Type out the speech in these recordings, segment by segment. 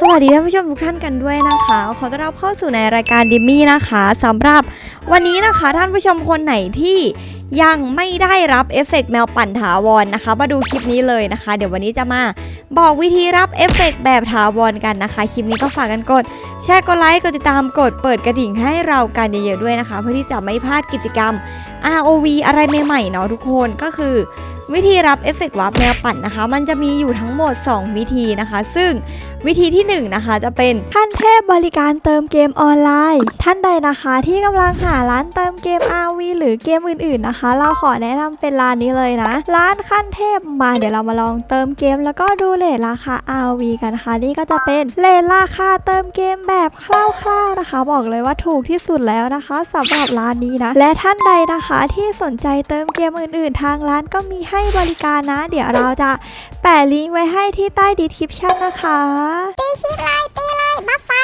สวัสดีท่านผู้ชมทุกท่านกันด้วยนะคะ ขอต้อนรับเข้าสู่ในรายการดิมมี่นะคะสำหรับวันนี้นะคะท่านผู้ชมคนไหนที่ยังไม่ได้รับเอฟเฟกต์แมวปั่นถาวรนะคะ มาดูคลิปนี้เลยนะคะ เดี๋ยววันนี้จะมาบอกวิธีรับเอฟเฟกต์แบบถาวรกันนะคะ คลิปนี้ก็ฝากกันกด แชร์กดไลค์กดติดตามกดเปิดกระดิ่งให้เรากันเยอะๆด้วยนะคะ เพื่อที่จะไม่พลาดกิจกรรม ROV อะไรใหม่ๆเนาะทุกคนก็คือวิธีรับเอฟเฟกต์วับแมวปั่นนะคะ มันจะมีอยู่ทั้งหมด 2 วิธีนะคะ ซึ่งวิธีที่ 1 นะคะ จะเป็นขั้นเทพบริการเติมเกมออนไลน์ ท่านใดนะคะที่กำลังหาร้านเติมเกม RV หรือเกมอื่นๆนะคะ เราขอแนะนำเป็นร้านนี้เลยนะ ร้านขั้นเทพมาเดี๋ยวเรามาลองเติมเกม แล้วก็ดูเลทราคา RV กันนะคะนี่ก็จะเป็นเลทราคาเติมเกมแบบคร่าวๆนะคะ บอกเลยว่าถูกที่สุดแล้วนะคะสำหรับร้านนี้นะและท่านใดนะคะที่สนใจเติมเกมอื่น ๆ ทางร้านก็มีใให้บริการนะ เดี๋ยวเราจะแปะลิงก์ไว้ให้ที่ใต้ดีคริปชั่นนะคะ ตีคลิปเลยตีเลยบัฟฟ้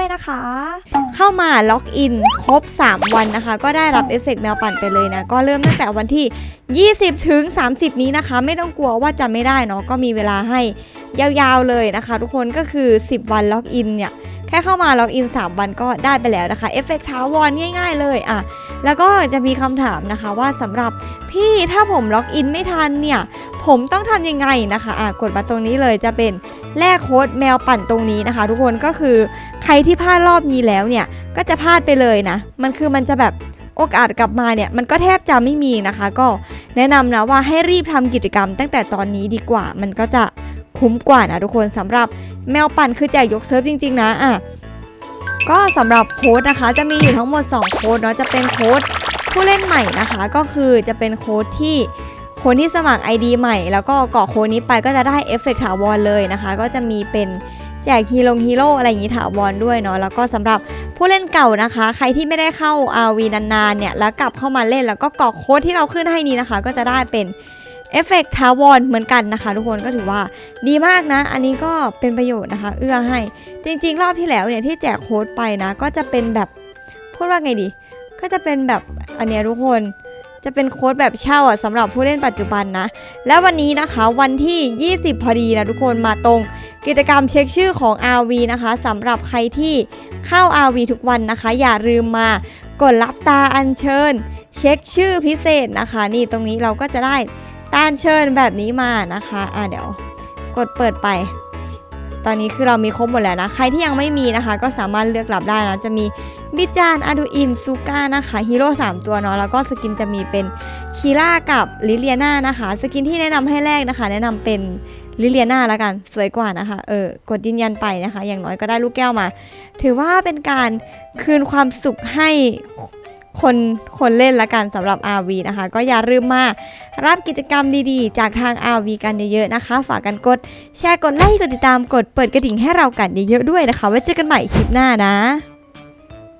ยนะคะ เข้ามาล็อกอินครบ 3 วันนะคะ ก็ได้รับเอฟเฟกต์แมวปั่นไปเลยนะ ก็เริ่มตั้งแต่วันที่ 20 ถึง 30 นี้นะคะ ไม่ต้องกลัวว่าจะไม่ได้เนาะก็มีเวลาให้ยาวๆเลยนะคะ ทุกคนก็คือ 10 วันล็อกอินเนี่ย แค่เข้ามาล็อกอิน 3 วันก็ได้ไปแล้วนะคะเอฟเฟกต์ทาวอนง่ายๆเลยอะแล้วก็จะมีคำถามนะคะว่าสำหรับพี่ถ้าผมล็อกอินไม่ทันเนี่ยผมต้องทำยังไงนะคะอะกดมาตรงนี้เลยจะเป็นแลกโค้ดแมวปั่นตรงนี้นะคะ ทุกคนก็คือใครที่พลาดรอบนี้แล้วเนี่ยก็จะพลาดไปเลยนะ มันคือมันจะแบบโอกาสกลับมาเนี่ยมันก็แทบจะไม่มีนะคะ ก็แนะนำนะว่าให้รีบทำกิจกรรมตั้งแต่ตอนนี้ดีกว่า มันก็จะ คุ้มกว่านะทุกคนสำหรับแมวปั่นคือแจกยกเซิร์ฟจริง ๆ นะอะก็สำหรับโค้ดนะคะ จะมีอยู่ทั้งหมด 2 โค้ดเนาะจะเป็นโค้ดผู้เล่นใหม่นะคะ ก็คือจะเป็นโค้ดที่คนที่สมัคร ID ใหม่ แล้วก็กรอกโค้ดนี้ไปก็จะได้เอฟเฟกต์ถาวรเลยนะคะ ก็จะมีเป็นแจกฮีโร่ฮีโร่อะไรอย่างนี้ถาวรด้วยเนาะแล้วก็สำหรับผู้เล่นเก่านะคะ ใครที่ไม่ได้เข้า RV นานๆเนี่ยแล้วกลับเข้ามาเล่นแล้วก็กรอกโค้ดที่เราขึ้นให้นี้นะคะ ก็จะได้เป็น เอฟเฟกต์ถาวรเหมือนกันนะคะ ทุกคนก็ถือว่าดีมากนะ อันนี้ก็เป็นประโยชน์นะคะ เอื้อให้ จริง ๆ รอบที่แล้วเนี่ยที่แจกโค้ดไปนะ ก็จะเป็นแบบพูดว่าไงดี ก็จะเป็นแบบอันเนี้ยทุกคนจะเป็นโค้ดแบบเช่าอะสำหรับผู้เล่นปัจจุบันนะ แล้ววันนี้นะคะวันที่ 20 พอดีนะทุกคนมาตรงกิจกรรมเช็คชื่อของ RV นะคะสำหรับใครที่เข้า RV ทุกวันนะคะ อย่าลืมมากดรับตาอัญเชิญ เช็คชื่อพิเศษนะคะ นี่ตรงนี้เราก็จะได้ ตาอัญเชิญแบบนี้มานะคะอะเดี๋ยวกดเปิดไป ตอนนี้คือเรามีครบหมดแล้วนะ ใครที่ยังไม่มีนะคะ ก็สามารถเลือกรับได้นะ จะมีบิจานอาดูอินซูก้านะคะฮีโร่3ตัวเนาะ แล้วก็สกินจะมีเป็นคีล่ากับลิเลียนานะคะ สกินที่แนะนำให้แรกนะคะ แนะนำเป็นลิเลียนาแล้วกันสวยกว่านะคะ เออกดยืนยันไปนะคะ อย่างน้อยก็ได้ลูกแก้วมา ถือว่าเป็นการคืนความสุขให้ คนคนเล่นละกันสำหรับ RV นะคะ ก็อย่าลืมมารับกิจกรรมดีๆ จากทาง RV กันเยอะๆนะคะ ฝากกันกด แชร์กดไลค์กดติดตามกดเปิดกระดิ่งให้เรากันเยอะๆด้วยนะคะไว้เจอกันใหม่คลิปหน้านะ